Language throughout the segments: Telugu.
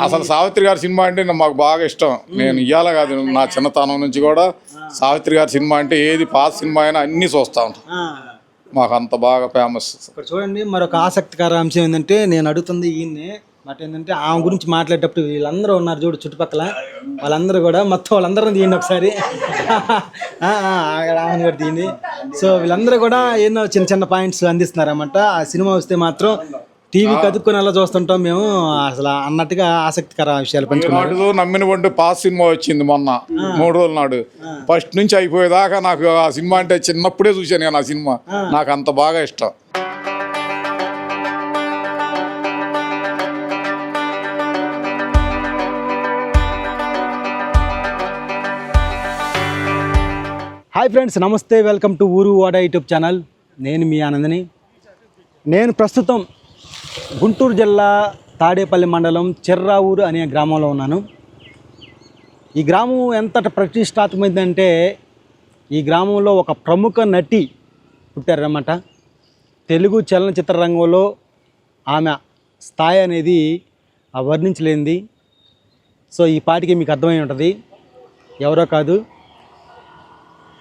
అసలు సావిత్రి గారి సినిమా అంటే మాకు బాగా ఇష్టం. నేను ఇయ్యాల కాదు నా చిన్నతనం నుంచి కూడా సావిత్రి గారి సినిమా అంటే ఏది పాత సినిమా అయినా అన్ని చూస్తా ఉంటాం. మాకు అంత బాగా ఫేమస్ ఇక్కడ చూడండి మరొక ఆసక్తికర అంశం ఏంటంటే నేను అడుగుతుంది ఈయన్ని. మాట ఏంటంటే ఆమె గురించి మాట్లాడేటప్పుడు వీళ్ళందరూ ఉన్నారు చూడు చుట్టుపక్కల. వాళ్ళందరూ కూడా మొత్తం వాళ్ళందరూ తీయండి ఒకసారి. ఆ, ఆ, ఆగ- ఆమెను కూడా తీయండి. సో వీళ్ళందరూ కూడా ఎన్నో చిన్న చిన్న పాయింట్స్ అందిస్తున్నారన్నమాట. ఆ సినిమా వస్తే మాత్రం టీవీ కదుక్కుని అలా చూస్తుంటాం మేము. అసలు అన్నట్టుగా ఆసక్తికర విషయాలు పంచుకున్నారు. నాడు నమ్మిన వంటి పాత సినిమా వచ్చింది మొన్న మూడు రోజుల నాడు. ఫస్ట్ నుంచి అయిపోయేదాకా నాకు ఆ సినిమా అంటే చిన్నప్పుడే చూశాను నేను ఆ సినిమా. నాకు అంత బాగా ఇష్టం. Hi friends namaste welcome to ఊరు వాడ యూట్యూబ్ ఛానల్. నేను మీ ఆనందని. నేను ప్రస్తుతం గుంటూరు జిల్లా తాడేపల్లి మండలం చెర్రావూరు అనే గ్రామంలో ఉన్నాను. ఈ గ్రామం ఎంత ప్రతిష్టాత్మకమైందంటే ఈ గ్రామంలో ఒక ప్రముఖ నటి పుట్టారన్నమాట. తెలుగు చలనచిత్ర రంగంలో ఆమె స్థాయి అనేది వర్ణించలేంది వర్ణించలేనిది. సో ఈ పాటికి మీకు అర్థమై ఉంటుంది. ఎవరో కాదు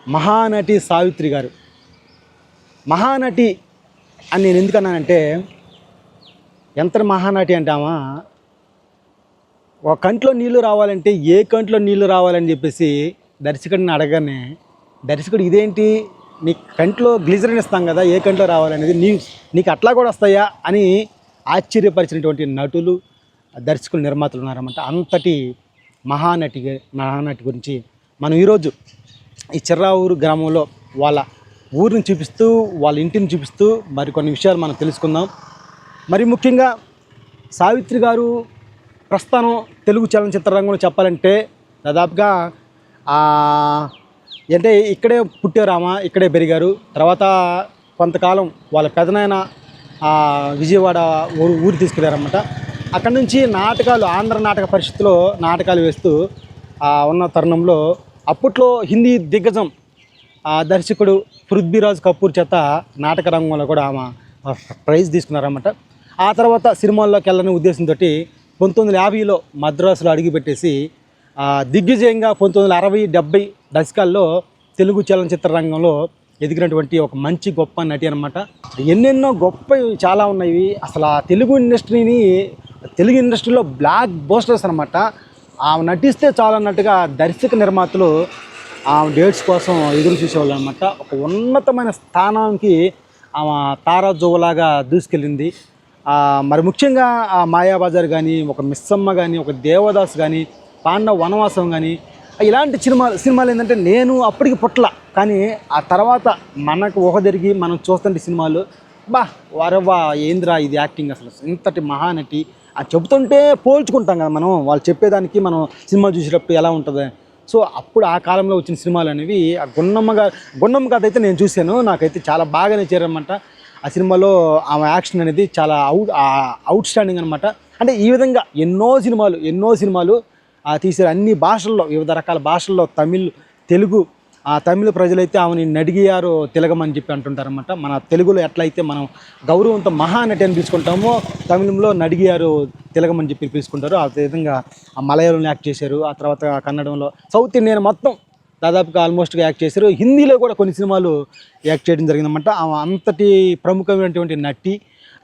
మహానటి సావిత్రి గారు. మహానటి అని నేను ఎందుకన్నానంటే ఎంత మహానాటి అంటామా ఒక కంట్లో నీళ్ళు రావాలంటే ఏ కంట్లో నీళ్ళు రావాలని చెప్పేసి దర్శకుడిని అడగనే దర్శకుడు ఇదేంటి? నీ కంట్లో గ్లిజరిన్ ఇస్తాం కదా ఏ కంట్లో రావాలనేది నీ నీకు అట్లా కూడా వస్తాయా? అని ఆశ్చర్యపరిచినటువంటి నటులు దర్శకులు నిర్మాతలు ఉన్నారన్నమాట. అంతటి మహానటి మహానటి గురించి మనం ఈరోజు ఈ చిర్రావూరు గ్రామంలో వాళ్ళ ఊరిని చూపిస్తూ వాళ్ళ ఇంటిని చూపిస్తూ మరికొన్ని విషయాలు మనం తెలుసుకుందాం. మరి ముఖ్యంగా సావిత్రి గారు ప్రస్థానం తెలుగు చలనచిత్ర రంగంలో చెప్పాలంటే దాదాపుగా అంటే ఇక్కడే పుట్టారామా ఇక్కడే పెరిగారు. తర్వాత కొంతకాలం వాళ్ళ పెదనాయన విజయవాడ ఊరు ఊరు తీసుకెళ్ళారన్నమాట అక్కడి నుంచి నాటకాలు ఆంధ్ర నాటక పరిషత్తులో నాటకాలు వేస్తూ ఉన్న తరుణంలో అప్పట్లో హిందీ దిగ్గజం ఆ దర్శకుడు పృథ్వీరాజ్ కపూర్ చేత నాటక రంగంలో కూడా ఆమె ప్రైజ్ తీసుకున్నారన్నమాట. ఆ తర్వాత సినిమాల్లోకి వెళ్ళని ఉద్దేశంతో పంతొమ్మిది వందల యాభైలో మద్రాసులో అడుగుపెట్టేసి దిగ్విజయంగా పంతొమ్మిది వందల అరవై డెబ్బై దశకాల్లో తెలుగు చలనచిత్ర రంగంలో ఎదిగినటువంటి ఒక మంచి గొప్ప నటి అనమాట ఎన్నెన్నో గొప్ప చాలా ఉన్నాయి. అసలు ఆ తెలుగు ఇండస్ట్రీని తెలుగు ఇండస్ట్రీలో బ్లాక్ బోస్టర్స్ అనమాట ఆమె నటిస్తే చాలు అన్నట్టుగా దర్శక నిర్మాతలు ఆమె డేట్స్ కోసం ఎదురు చూసేవాళ్ళు అనమాట ఒక ఉన్నతమైన స్థానానికి ఆమె తారా జోలాగా దూసుకెళ్ళింది. మరి ముఖ్యంగా ఆ మాయాబజార్ కానీ ఒక మిస్సమ్మ కానీ ఒక దేవదాస్ కానీ పాండవ వనవాసం కానీ ఇలాంటి సినిమా సినిమాలు ఏంటంటే నేను అప్పటికి పుట్ల కానీ ఆ తర్వాత మనకు ఊహదిరిగి మనం చూస్తుంటే సినిమాలు బా వరవ్వా ఏంద్రా ఇది యాక్టింగ్ అసలు ఇంతటి మహానటి. అది చెబుతుంటే పోల్చుకుంటాం కదా మనం వాళ్ళు చెప్పేదానికి మనం సినిమా చూసేటప్పుడు ఎలా ఉంటుంది. సో అప్పుడు ఆ కాలంలో వచ్చిన సినిమాలు అనేవి ఆ గున్నమ్మ గారు గున్నమ్మ కథ అయితే నేను చూశాను. నాకైతే చాలా బాగా నచ్చారనమాట ఆ సినిమాలో ఆమె యాక్షన్ అనేది చాలా అవుట్ అవుట్ స్టాండింగ్ అనమాట అంటే ఈ విధంగా ఎన్నో సినిమాలు ఎన్నో సినిమాలు ఆ తీసారు అన్ని భాషల్లో వివిధ రకాల భాషల్లో తమిళ్ తెలుగు ఆ తమిళ ప్రజలైతే ఆమెని నడిగియారు తిలగమని చెప్పి అంటుంటారనమాట మన తెలుగులో ఎట్లయితే మనం గౌరవంతో మహానటి అని పిలుచుకుంటామో తమిళంలో నడిగియారు తిలగమని చెప్పి పిలుచుకుంటారు ఆ విధంగా ఆ మలయాళంలో యాక్ట్ చేశారు. ఆ తర్వాత కన్నడంలో సౌత్ ఇండియన్ మొత్తం దాదాపుగా ఆల్మోస్ట్గా యాక్ట్ చేశారు. హిందీలో కూడా కొన్ని సినిమాలు యాక్ట్ చేయడం జరిగిందన్నమాట. ఆమె అంతటి ప్రముఖమైనటువంటి నటి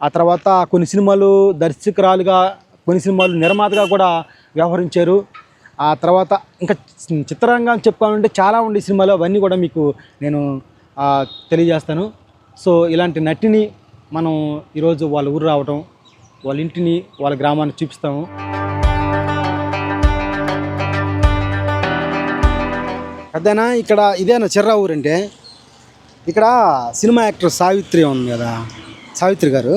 ఆ తర్వాత కొన్ని సినిమాలు దర్శకురాలుగా కొన్ని సినిమాలు నిర్మాతగా కూడా వ్యవహరించారు. ఆ తర్వాత ఇంకా చిత్రరంగం చెప్పుకోవాలంటే చాలా ఉండే సినిమాలు అవన్నీ కూడా మీకు నేను తెలియజేస్తాను. సో ఇలాంటి నటిని మనం ఈరోజు వాళ్ళ ఊరు రావటం వాళ్ళ ఇంటిని వాళ్ళ గ్రామాన్ని చూపిస్తాము. పెద్దనా? ఇక్కడ ఇదేనా చిర్రా ఊరు అంటే ఇక్కడ సినిమా యాక్టర్ సావిత్రి ఉంది కదా. సావిత్రి గారు?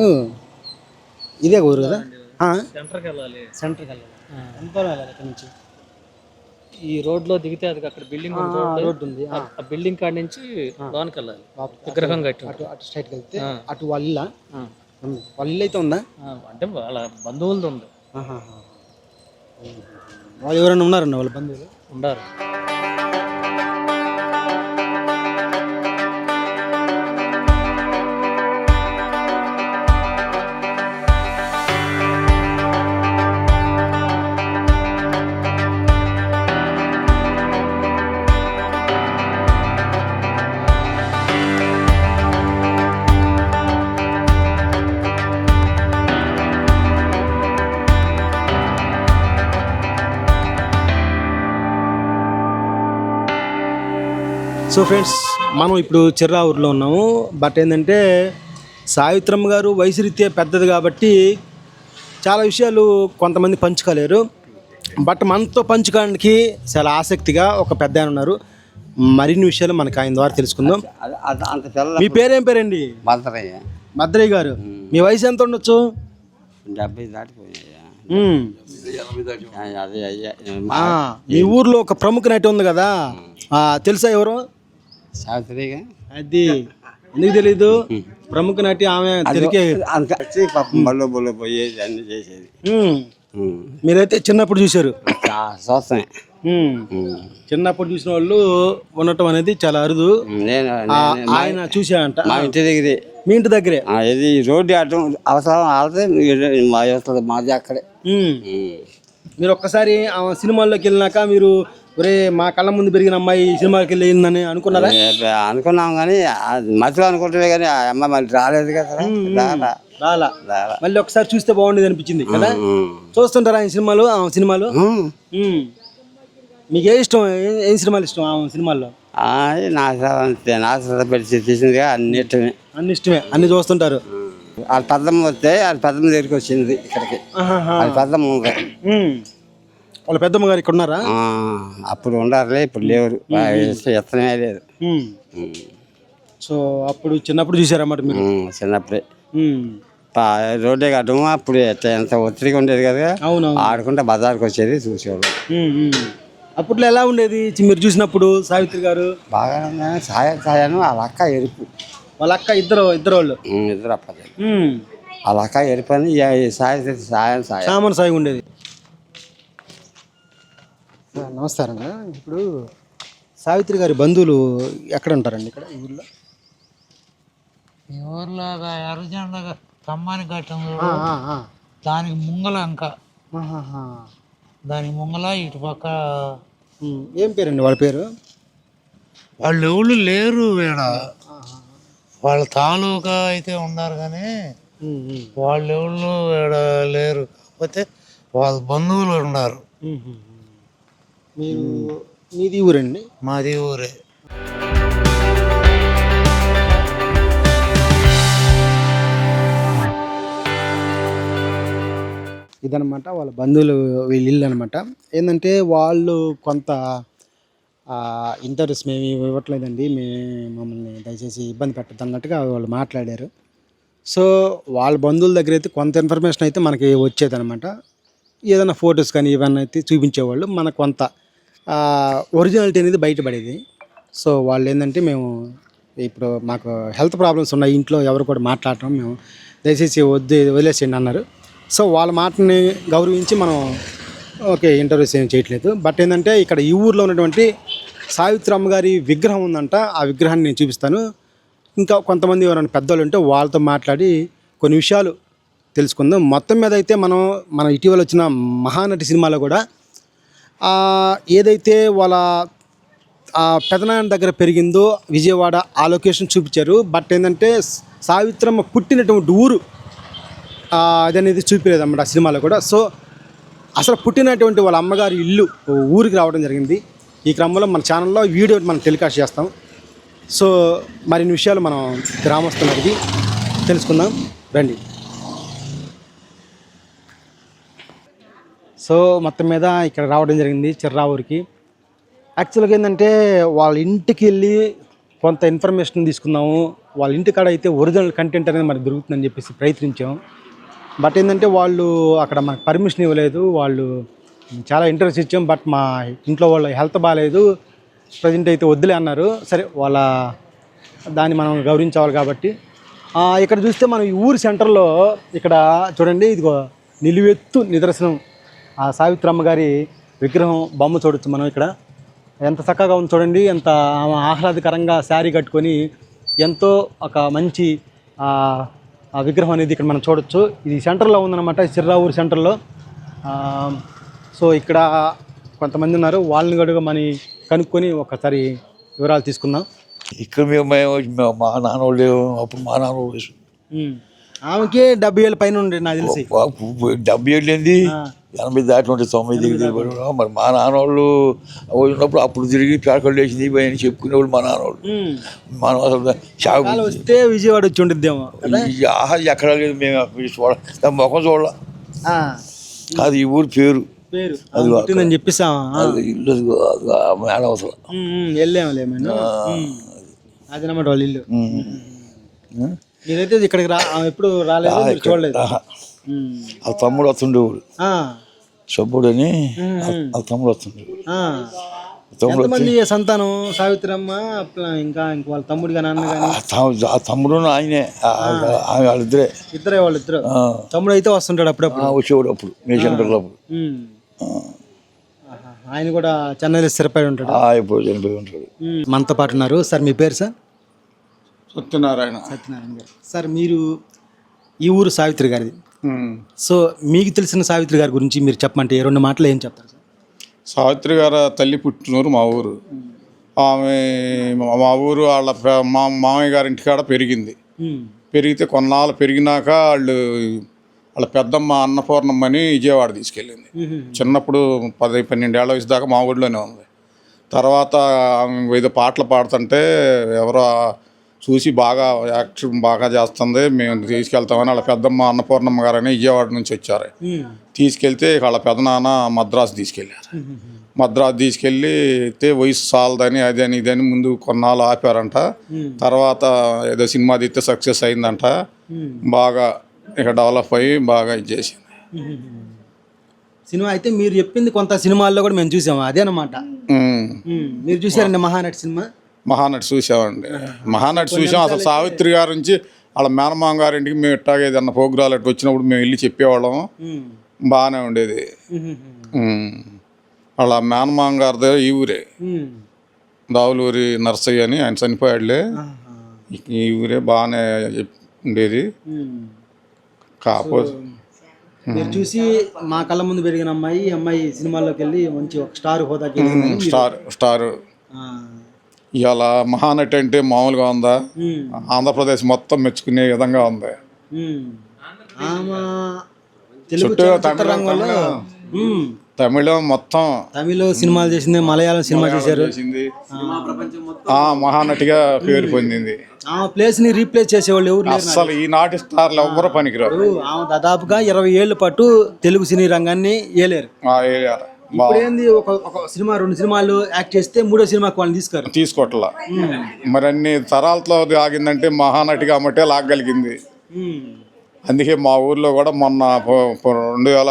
ఇదే ఊరు కదా? సెంటర్కి వెళ్ళాలి సెంటర్కి వెళ్ళాలి. ఎంత వెళ్ళాలి ఇక్కడ నుంచి ఈ రోడ్లో దిగితే అది అక్కడ బిల్డింగ్ రోడ్ రోడ్డు ఉంది. ఆ, బిల్డింగ్ కాడ నుంచి లోనికి వెళ్ళాలి. విగ్రహం కట్టి అటు అటు స్ట్రైట్కి వెళ్తే. అటు వాళ్ళ. వాళ్ళ ఇల్లు అయితే ఉందా? అంటే వాళ్ళ బంధువులది ఉంది. వాళ్ళు ఎవరైనా ఉన్నారండి వాళ్ళ బంధువులు? ఉండారు సో ఫ్రెండ్స్ మనం ఇప్పుడు చిర్రావూరులో ఉన్నాము. బట్ ఏంటంటే సావిత్రమ్మ గారు వయసు రీత్యా పెద్దది కాబట్టి చాలా విషయాలు కొంతమంది పంచుకోలేరు. బట్ మనతో పంచుకోవడానికి చాలా ఆసక్తిగా ఒక పెద్ద ఆయన ఉన్నారు. మరిన్ని విషయాలు మనకి ఆయన ద్వారా తెలుసుకుందాం. మీ పేరేం పేరండి? భద్రయ్య. భద్రయ్య గారు. మీ వయసు ఎంత ఉండొచ్చు? డెబ్బై ఆ, మీ ఊర్లో ఒక ప్రముఖ నటి ఉంది కదా. తెలుసా ఎవరు? శాస్త్రిగా అది ఎందుకు తెలీదు? ప్రముఖ నటి ఆమె తెలికే అంత పాపం బళ్ళు బళ్ళు పోయేది అన్ని చేసేది. మీరైతే చిన్నప్పుడు చూశారు. చా- చూస్తానే. చిన్నప్పుడు చూసిన వాళ్ళు ఉండటం అనేది చాలా అరుదు. నేను ఆయన చూసాడంట మా ఇంటి దగ్గరే. మీ ఇంటి దగ్గరే? ఇది రోడ్డు అటు అవసరం ఆడితే మా వస్తుంది మాది అక్కడే. మీరు ఒక్కసారి సినిమాల్లోకి వెళ్ళినాక మీరు ఒరే మా కళ్ళ ముందు పెరిగిన అమ్మాయి ఈ సినిమాకి వెళ్ళిందని అనుకున్నారా? అనుకున్నాం కానీ మధ్యలో అనుకుంటే కానీ ఆ అమ్మాయి మళ్ళీ రాలేదు కదా రాలా. రాలా. రాలా. మళ్ళీ ఒకసారి చూస్తే బాగుండేది అనిపించింది కదా. చూస్తుంటారా ఆయన సినిమాలు? ఆ సినిమాలు. మీకు ఏ ఇష్టం? ఏ- ఏం సినిమాలు ఇష్టం ఆ సినిమాల్లో? ఆ, నా అంతే నా శ్రద్ధ పెట్టి తీసిందిగా అన్నిటిని అన్ని ఇష్టమే. అన్ని చూస్తుంటారు. వాళ్ళ పెద్దమ్మ వస్తే వాళ్ళ పెద్దమ్మ దగ్గరికి వచ్చింది ఇక్కడికి. ఆహాహా. వాళ్ళ పెద్దమ్మ ఉంది. వాళ్ళ పెద్దమ్మ గారు ఇక్కడ ఉన్నారా? అప్పుడు ఉండారులే ఇప్పుడు లేరు. ఎత్తనమే లేదు. సో అప్పుడు చిన్నప్పుడు చూసారన్నమాట మీరు చిన్నప్పుడే. రోడ్డే కట్టము అప్పుడు ఎంత ఒత్తిడిగా ఉండేది కదా. అవునవును. ఆడుకుంటే బజార్కి వచ్చేది చూసేవాళ్ళు. అప్పట్లో ఎలా ఉండేది మీరు చూసినప్పుడు సావిత్రి గారు? బాగా సాయం సాయాను వాళ్ళ అక్క ఎరుపు. వాళ్ళ అక్క ఇద్దరు ఇద్దరు వాళ్ళు. ఇద్దరు అప్పది మ్మ్. వాళ్ళ అక్క ఎరుపు అని సాయం సాయం సాయం. సాయి ఉండేది. నమస్కారం ఇప్పుడు సావిత్రి గారి బంధువులు ఎక్కడ ఉంటారండి ఇక్కడ ఈ ఊర్లో ఈ ఊర్లో ఎర్రజెండ కమ్మాని ఆ. దానికి ముంగల అంక. దానికి ముంగల ఇటు పక్క. ఏం పేరండి వాళ్ళ పేరు వాళ్ళు ఎవరు లేరు వీడ వాళ్ళ తాలూకా అయితే ఉన్నారు కానీ. వాళ్ళు ఎవరు వీడ లేరు కాకపోతే వాళ్ళ బంధువులు ఉన్నారు. మీరు మీది ఊరండి? మాది ఊరే. ఇదనమాట వాళ్ళ బంధువులు వీళ్ళ ఇల్లు అనమాట ఏంటంటే వాళ్ళు కొంత ఇంటర్వ్యూస్ మేము ఇవ్వట్లేదండి. మే మమ్మల్ని దయచేసి ఇబ్బంది పెట్టద్దు అన్నట్టుగా వాళ్ళు మాట్లాడారు. సో వాళ్ళ బంధువుల దగ్గర అయితే కొంత ఇన్ఫర్మేషన్ అయితే మనకి వచ్చేదనమాట ఏదైనా ఫొటోస్ కానీ ఇవన్నీ అయితే చూపించేవాళ్ళు. మనకు కొంత ఒరిజినాలిటీ అనేది బయటపడేది. సో వాళ్ళు ఏంటంటే మేము ఇప్పుడు మాకు హెల్త్ ప్రాబ్లమ్స్ ఉన్నాయి ఇంట్లో ఎవరు కూడా మాట్లాడటం మేము దయచేసి వద్దు వదిలేసేయండి అన్నారు. సో వాళ్ళ మాటని గౌరవించి మనం ఓకే ఇంటర్వ్యూస్ ఏం చేయట్లేదు. బట్ ఏంటంటే ఇక్కడ ఈ ఊర్లో ఉన్నటువంటి సావిత్రమ్మ గారి విగ్రహం ఉందంట ఆ విగ్రహాన్ని నేను చూపిస్తాను. ఇంకా కొంతమంది ఎవరైనా పెద్దవాళ్ళు ఉంటే వాళ్ళతో మాట్లాడి కొన్ని విషయాలు తెలుసుకుందాం. మొత్తం మీద అయితే మనం మన ఇటీవల వచ్చిన మహానటి సినిమాలో కూడా ఏదైతే వాళ్ళ పెదనాన్న దగ్గర పెరిగిందో విజయవాడ ఆ లొకేషన్ చూపించారు. బట్ ఏంటంటే సావిత్రమ్మ పుట్టినటువంటి ఊరు అదనేది చూపించలేదు అన్నమాట సినిమాలో కూడా. సో అసలు పుట్టినటువంటి వాళ్ళ అమ్మగారి ఇల్లు ఊరికి రావడం జరిగింది. ఈ క్రమంలో మన ఛానల్లో వీడియో మనం టెలికాస్ట్ చేస్తాం. సో మరిన్ని విషయాలు మనం గ్రామస్తులకి తెలుసుకుందాం. రండి. సో మొత్తం మీద ఇక్కడ రావడం జరిగింది చిర్రావూరికి యాక్చువల్గా ఏంటంటే వాళ్ళ ఇంటికి వెళ్ళి కొంత ఇన్ఫర్మేషన్ తీసుకుందాము. వాళ్ళ ఇంటికాడ అయితే ఒరిజినల్ కంటెంట్ అనేది మనకు దొరుకుతుందని చెప్పేసి ప్రయత్నించాం బట్ ఏంటంటే వాళ్ళు అక్కడ మనకు పర్మిషన్ ఇవ్వలేదు. వాళ్ళు చాలా ఇంట్రెస్ట్ ఇచ్చాం బట్ మా ఇంట్లో వాళ్ళ హెల్త్ బాగాలేదు ప్రజెంట్ అయితే వద్దులే అన్నారు. సరే వాళ్ళ దాన్ని మనం గౌరవించాలి కాబట్టి. ఇక్కడ చూస్తే మనం ఈ ఊరు సెంటర్లో ఇక్కడ చూడండి ఇదిగో నిలువెత్తు నిదర్శనం. ఆ సావిత్రమ్మ గారి విగ్రహం బొమ్మ చూడొచ్చు మనం ఇక్కడ. ఎంత చక్కగా ఉంది చూడండి ఎంత ఆమె ఆహ్లాదకరంగా శారీ కట్టుకొని ఎంతో ఒక మంచి విగ్రహం అనేది ఇక్కడ మనం చూడొచ్చు. ఇది సెంటర్లో ఉందన్నమాట చిర్రావూరు సెంటర్లో. సో ఇక్కడ కొంతమంది ఉన్నారు వాళ్ళని కూడా మనం కనుక్కొని ఒకసారి వివరాలు తీసుకుందాం. ఇక్కడ మేము మా నాన్నోళ్ళు అప్పుడు మా నాన్నోళ్ళు ఆమెకి డెబ్బై ఏళ్ళ పైన ఉండే నాకు తెలిసి. డెబ్బై ఏళ్ళు ఏంది? ఎనభై దాటి ఉంటే తొంభై దిగి దిగిపోయి మరి మా నాన్నోళ్ళు ఉన్నప్పుడు అప్పుడు తిరిగి పేడకళ్ళు వేసింది అని చెప్పుకునేవాళ్ళు మా నాన్నోళ్ళు. మనం అసలు షాక్ కాలం వస్తే విజయవాడ వచ్చి ఉండిద్దేమో ఆహా ఎక్కడ లేదు మేము చూడ ముఖం చూడాల. కాదు ఈ ఊరు పేరు. అది ఇల్లు ఆ మేడ అవసరం. వెళ్ళాములే అదనమాట వాళ్ళ ఇల్లు. మీరైతే ఇక్కడికి రా ఎప్పుడు రాలేదు చూడలేదు. ఆ తమ్ముడు వస్తుండేవాడు ఆ, సబ్బుడు అని ఆ- తమ్ముడు. తమ్ముడు ఎంతమంది సంతానం? సావిత్రమ్మ ఇంకా ఇంక వాళ్ళ తమ్ముడు కానీ అన్న కానీ ఆ తమ్ముడు- ఆయనే. వాళ్ళిద్దరే. ఇద్దరే వాళ్ళిద్దరు. తమ్ముడు అయితే వస్తుంటాడు అప్పుడప్పుడు. వచ్చేవాడు అప్పుడు నేషన్. ఆహా. ఆయన కూడా చెన్నైలో స్థిరపడి ఉంటాడు. ఇప్పుడు చనిపోయి ఉంటాడు. మనతో పాటు ఉన్నారు. సార్ మీ పేరు సార్? సత్యనారాయణ. సత్యనారాయణ గారు. సార్ మీరు ఈ ఊరు సావిత్రి గారిది. సో మీకు తెలిసిన సావిత్రి గారి గురించి మీరు చెప్పమంటే రెండు మాటలు ఏం చెప్తారు సార్? సావిత్రి గారు తల్లి పుట్టినూరు మా ఊరు. ఆమె మా ఊరు వాళ్ళ మా మామయ్య గారి ఇంటికాడ పెరిగింది. పెరిగితే కొన్నాళ్ళు పెరిగినాక వాళ్ళు వాళ్ళ పెద్దమ్మ అన్నపూర్ణమ్మని విజయవాడ తీసుకెళ్ళింది. చిన్నప్పుడు పది పన్నెండేళ్ళ వయసు దాకా మా ఊళ్ళోనే ఉంది. తర్వాత ఆమె ఏదో పాటలు పాడుతుంటే ఎవరో చూసి బాగా యాక్షన్ బాగా చేస్తుంది. మేము తీసుకెళ్తామని వాళ్ళ పెద్దమ్మ అన్నపూర్ణమ్మ గారని విజయవాడ నుంచి వచ్చారు. తీసుకెళ్తే వాళ్ళ పెదనాన్న మద్రాసు తీసుకెళ్ళారు మద్రాసు తీసుకెళ్ళి అయితే వయసు సాలదని అదని ఇదని ముందు కొన్నాళ్ళు ఆపారంట. తర్వాత ఏదో సినిమా తీస్తే సక్సెస్ అయిందంట. బాగా ఇక డెవలప్ అయ్యి బాగా ఇది చేసింది. సినిమా అయితే మీరు చెప్పింది కొంత సినిమాల్లో కూడా మేము చూసాము అదేనమాట. మీరు చూసారండి మహానటి సినిమా? మహానటి చూసామండి మహానటి చూసాం అసలు సావిత్రి గారి నుంచి వాళ్ళ మేనమామ గారింటికి మేము ఇట్టాగే ఏదన్నా ప్రోగ్రాలు అట్లా వచ్చినప్పుడు మేము వెళ్ళి చెప్పేవాళ్ళం. బాగానే ఉండేది. వాళ్ళ మేనమామ గారిదే ఈ ఊరే. దావులూరి నర్సయ్య అని ఆయన చనిపోయాడులే. ఈ ఊరే బాగానే ఉండేది. కాకపోతే మీరు చూసి మా కళ్ళ ముందు పెరిగిన అమ్మాయి అమ్మాయి సినిమాల్లోకి వెళ్ళి మంచి ఒక స్టార్ మీరు- స్టార్ స్టార్. ఇవాళ మహానటి అంటే మామూలుగా ఉందా. ఆంధ్రప్రదేశ్ మొత్తం మెచ్చుకునే విధంగా ఉంది. చుట్టూ తమిళం, మొత్తం తమిళ సినిమాలు చేసింది మలయాళం సినిమా చేశారు. చేసింది. ఆ. మహానటిగా పేరు పొందింది. ఆమె ప్లేస్ని రీప్లేస్ చేసేవాళ్ళు ఎవరు అసలు ఈనాటి స్టార్లు ఎవ్వరు పనికిరారు. దాదాపుగా ఇరవై ఏళ్ళ పాటు తెలుగు సినీ రంగాన్ని ఏలేరు. ఆ ఇప్పుడు ఏంది ఒక ఒక సినిమా రెండు సినిమాలు యాక్ట్ చేస్తే మూడో సినిమాకి వాళ్ళని తీసుకారు తీసుకోవట్లా. మరి అన్ని తరాలతో ఆగిందంటే మహానటి కాబట్టి లాగగలిగింది. అందుకే మా ఊర్లో కూడా మొన్న రెండు వేల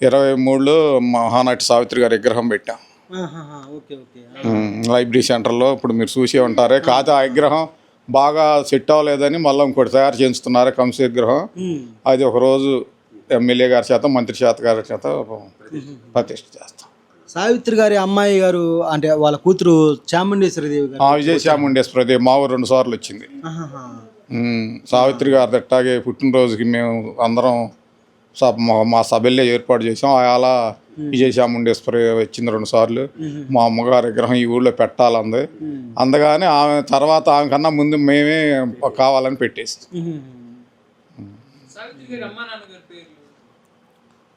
ఇరవై మూడులో మహానటి సావిత్రి గారి విగ్రహం పెట్టాం. ఉమ్, లైబ్రరీ సెంటర్లో ఇప్పుడు మీరు చూసే ఉంటారే. కాదు ఆ విగ్రహం బాగా సెట్ అవ్వలేదని మళ్ళీ ఇంకోటి తయారు చేస్తున్నారు కంస విగ్రహం. అది ఒక రోజు ఎమ్మెల్యే గారి చేత మంత్రి చేత గారి చేత ప్రతిష్ఠ చేస్తాం. సావిత్రి గారి అమ్మాయి గారు అంటే వాళ్ళ కూతురు చాముండేశ్వరి దేవి గారు. ఆ విజయశ్యాముండేశ్వర దేవి మా ఊరు రెండు సార్లు వచ్చింది. సావిత్రి గారి అట్టాగే పుట్టినరోజుకి మేము అందరం మా- సభల్లో ఏర్పాటు చేసాం. అలా విజయశ్యాముండేశ్వరి వచ్చింది రెండు సార్లు. మా అమ్మగారి విగ్రహం ఈ ఊళ్ళో పెట్టాలంది. అందుకని ఆమె తర్వాత ఆమె కన్నా ముందు మేమే కావాలని పెట్టేసి.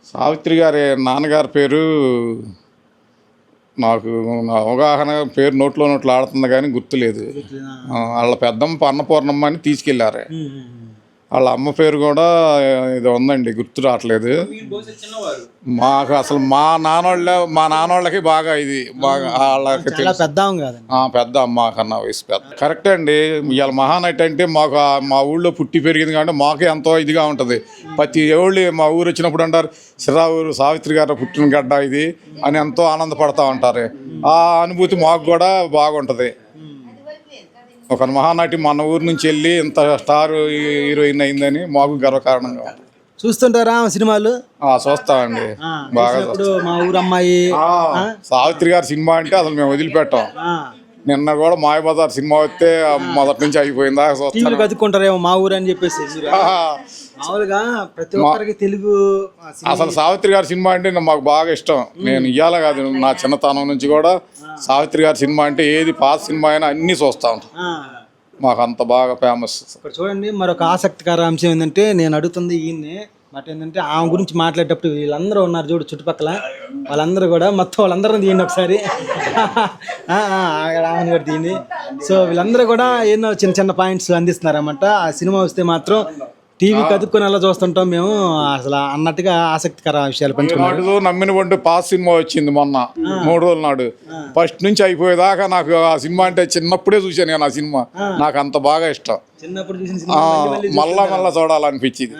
సావిత్రి గారి నాన్నగారి పేరు నాకు నా అవగాహన పేరు నోట్లో నోట్లో ఆడుతుంది కానీ గుర్తులేదు. వాళ్ళ పెద్దమ్మ అన్నపూర్ణమ్మ అని తీసుకెళ్ళారు వాళ్ళ అమ్మ పేరు కూడా ఇది ఉందండి గుర్తు రావట్లేదు. మాకు అసలు మా నాన్నోళ్ళ మా నాన్నోళ్ళకి బాగా ఇది బాగా వాళ్ళకి. పెద్ద పెద్ద అమ్మ కన్నా వయసు పెద్ద. కరెక్టే అండి ఇవాళ మహానటి అంటే మాకు మా ఊళ్ళో పుట్టి పెరిగింది కాబట్టి మాకే ఎంతో ఇదిగా ఉంటుంది. ప్రతి ఏళ్ళు మా ఊరు వచ్చినప్పుడు అంటారు సిరా ఊరు సావిత్రి గారు పుట్టిన గడ్డ ఇది అని ఎంతో ఆనందపడతా ఉంటారు. ఆ అనుభూతి మాకు కూడా బాగుంటుంది. ఒక మహానటి మన ఊరు నుంచి వెళ్ళి ఇంత స్టార్ హీరోయిన్ అయిందని మాకు గర్వకారణంగా ఉంటుంది చూస్తుంటారా సినిమాలు? ఆ, చూస్తామండి. బాగా మా ఊరు అమ్మాయి సావిత్రి గారి సినిమా అంటే అసలు మేము వదిలిపెట్టాం. నిన్న కూడా మాయబజార్ సినిమా వస్తే మొదటి నుంచి అయిపోయిందా చూస్తాను కదుక్కుంటారేమో మా ఊరు అని చెప్పేసి. మామూలుగా ప్రతి ఒక్కరికి తెలుగు అసలు సావిత్రి గారి సినిమా అంటే మాకు బాగా ఇష్టం. నేను ఇయ్యాల కాదు నా చిన్నతనం నుంచి కూడా సావిత్రి గారి సినిమా అంటే ఏది పాత సినిమా అయినా అన్ని చూస్తా ఉంటాం. మాకు అంత బాగా ఫేమస్ ఇక్కడ చూడండి మరొక ఆసక్తికర అంశం ఏంటంటే నేను అడుగుతుంది ఈయన్ని బట్ ఏంటంటే ఆమె గురించి మాట్లాడేటప్పుడు వీళ్ళందరూ ఉన్నారు చూడు చుట్టుపక్కల. వాళ్ళందరూ కూడా మొత్తం వాళ్ళందరూ తీయండి ఒకసారి. ఆ, ఆ, అక్కడ ఆమెను కూడా తీయండి. సో వీళ్ళందరూ కూడా ఎన్నో చిన్న చిన్న పాయింట్స్ అందిస్తున్నారన్నమాట. ఆ సినిమా వస్తే మాత్రం టీవీ కదుక్కుని అలా చూస్తుంటాం మేము. అసలు అన్నట్టుగా ఆసక్తికర విషయాలు పంచుకున్నాం నాడు నమ్మిన వంటి పాస్ సినిమా వచ్చింది మొన్న మూడు రోజుల నాడు. ఫస్ట్ నుంచి అయిపోయేదాకా నాకు ఆ సినిమా అంటే చిన్నప్పుడే చూశాను నేను ఆ సినిమా. నాకు అంత బాగా ఇష్టం. చిన్నప్పుడు చూసిన ఆ, సినిమా మళ్ళీ మళ్ళీ చూడాలనిపించింది.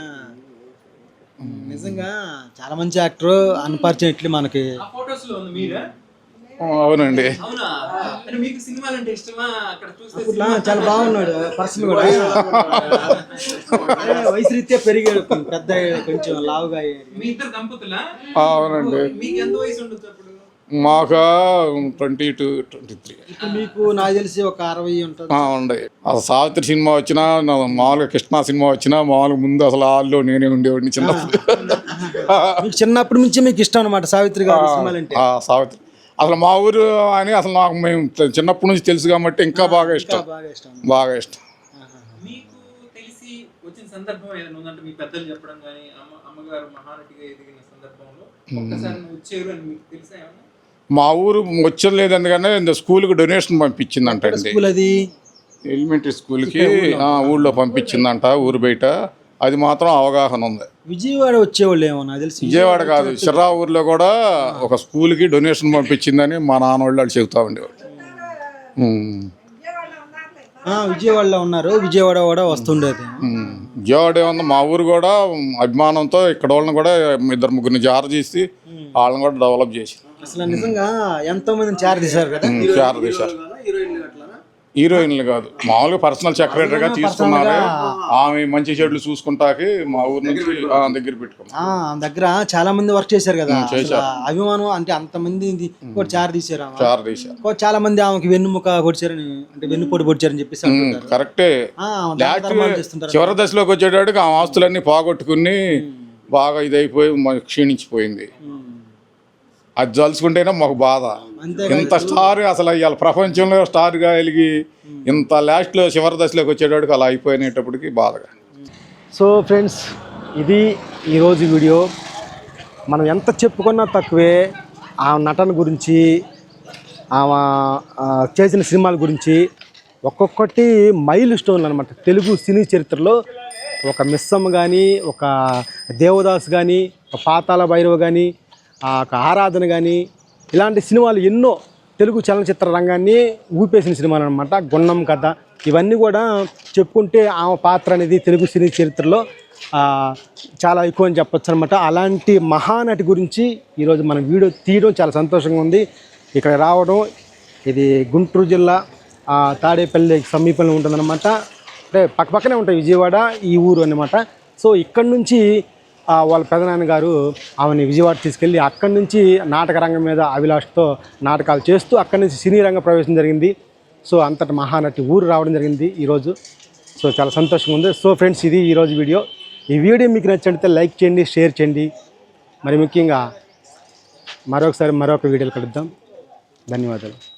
నిజంగా చాలా మంచి యాక్టర్. అన్ఫార్చునేట్లీ మనకి ఫొటోస్లో ఉంది మీరే? అవునండి. అవునా? అంటే మీకు సినిమాలు అంటే ఇష్టమా? అక్కడ చూస్తే అప్పట్లో చాలా బాగున్నాడు పర్సన్ కూడా. వయసు రీత్యా పెరిగాడు పెద్ద కొంచెం లావుగా అయ్యాడు. మీ ఇద్దరు దంపతులా? ఆ, అవునండి. మీకు ఎంత వయసు ఉండొచ్చు అప్పుడు? మాకు ట్వంటీ టూ ట్వంటీ త్రీ. ఇప్పుడు మీకు నాకు తెలిసి ఒక అరవై ఉంటుంది. ఉండే. అసలు సావిత్రి సినిమా వచ్చినా నా మామూలుగా కృష్ణ సినిమా వచ్చినా మామూలుగా ముందు అసలు హాల్లో నేనే ఉండేవాడిని చిన్నప్పుడు. మీకు చిన్నప్పటి నుంచి మీకు ఇష్టం అనమాట సావిత్రి గారి సినిమాలు అంటే ఆ, సావిత్రి. అసలు మా ఊరు అని అసలు నాకు మేము చిన్నప్పటి నుంచి తెలుసు కాబట్టి ఇంకా బాగా ఇష్టం. బాగా ఇష్టం. బాగా ఇష్టం. మీకు తెలిసి వచ్చిన సందర్భం ఏదైనా ఉందంటే మీ పెద్దలు చెప్పడం కానీ అమ్మ అమ్మగారు మహానటిగా ఎదిగిన సందర్భంలో ఒక్కసారి నువ్వు వచ్చేరు అని మీకు తెలుసా ఏమన్నా? మా ఊరు వచ్చలేదు ఎందుకంటే ఇంత స్కూల్కి డొనేషన్ పంపించిందంట అండి స్కూల్ అది? ఎలిమెంటరీ స్కూల్కి ఆ, ఊళ్ళో పంపించిందంట ఊరు బయట. అది మాత్రం అవగాహన ఉంది. విజయవాడ వచ్చేవాళ్ళు ఏమో నాకు తెలిసి విజయవాడ కాదు చిర్రా ఊర్లో కూడా ఒక స్కూల్కి డొనేషన్ పంపించిందని మా నాన్న వాళ్ళు వాళ్ళు చెబుతా. ఆ, విజయవాడలో ఉన్నారు. విజయవాడ కూడా వస్తుండేది. విజయవాడ ఏమన్నా మా ఊరు కూడా అభిమానంతో ఇక్కడ వాళ్ళని కూడా ఇద్దరు ముగ్గురిని జార చేసి వాళ్ళని కూడా డెవలప్ చేసి. అసలు నిజంగా ఎంతో మందిని చేర తీశారు కదా? జార చేశారు హీరోయిన్లు కాదు. మామూలుగా పర్సనల్ సెక్రటరీగా తీసుకున్నారు. ఆమె మంచి చెడులు చూసుకుంటాకి మా ఊరు నుంచి ఆ, దగ్గర పెట్టుకున్నాం. ఆ, ఆమె దగ్గర చాలా మంది వర్క్ చేశారు కదా. అభిమానం అంటే అంత మంది కూడా చార తీశారు ఆమె. చార ఇంకో చాలా మంది ఆమెకి వెన్నుముక పొడిచారని అంటే వెన్నుపోటు పొడిచారని చెప్పేసి కరెక్టే ఆమె చివరి దశలోకి వచ్చేటప్పటికి ఆ ఆస్తులన్నీ పోగొట్టుకుని బాగా ఇదైపోయి క్షీణించిపోయింది. అది జలుచుకుంటేనే మాకు బాధ. ఇంత స్టార్ అసలు ఇవాళ ప్రపంచంలో స్టార్గా వెలిగి ఇంత లాస్ట్లో చివరి దశలోకి వచ్చేటప్పటికి అలా అయిపోయినప్పటికి బాధగా. సో ఫ్రెండ్స్ ఇది ఈరోజు వీడియో. మనం ఎంత చెప్పుకున్నా తక్కువే. ఆ నటన గురించి ఆమె ఆ, చేసిన సినిమాల గురించి ఒక్కొక్కటి మైల్ స్టోన్లు అనమాట తెలుగు సినీ చరిత్రలో ఒక మిస్సమ్మ కానీ ఒక దేవదాస్ కానీ ఒక పాతాల భైరవ కానీ ఆ ఆరాధన కానీ ఇలాంటి సినిమాలు ఎన్నో తెలుగు చలనచిత్ర రంగాన్ని ఊపేసిన సినిమాలు అనమాట గుండం కథ. ఇవన్నీ కూడా చెప్పుకుంటే ఆమె పాత్ర అనేది తెలుగు సినీ చరిత్రలో చాలా ఎక్కువ అని చెప్పొచ్చు అనమాట అలాంటి మహానటి గురించి ఈరోజు మనం వీడియో తీయడం చాలా సంతోషంగా ఉంది. ఇక్కడ రావడం ఇది గుంటూరు జిల్లా తాడేపల్లి సమీపంలో ఉంటుందన్నమాట. అంటే పక్కపక్కనే ఉంటాయి విజయవాడ ఈ ఊరు అనమాట సో ఇక్కడ నుంచి వాళ్ళ పెదనాన్న గారు ఆమెని విజయవాడ తీసుకెళ్ళి అక్కడి నుంచి నాటక రంగం మీద అభిలాష్తో నాటకాలు చేస్తూ అక్కడి నుంచి సినీ రంగ ప్రవేశం జరిగింది. సో అంతటి మహానటి ఊరు రావడం జరిగింది ఈరోజు సో చాలా సంతోషంగా ఉంది. సో ఫ్రెండ్స్ ఇది ఈరోజు వీడియో. ఈ వీడియో మీకు నచ్చినట్లయితే లైక్ చేయండి షేర్ చేయండి. మరి ముఖ్యంగా మరొకసారి మరొక వీడియోలు కలుద్దాం. ధన్యవాదాలు.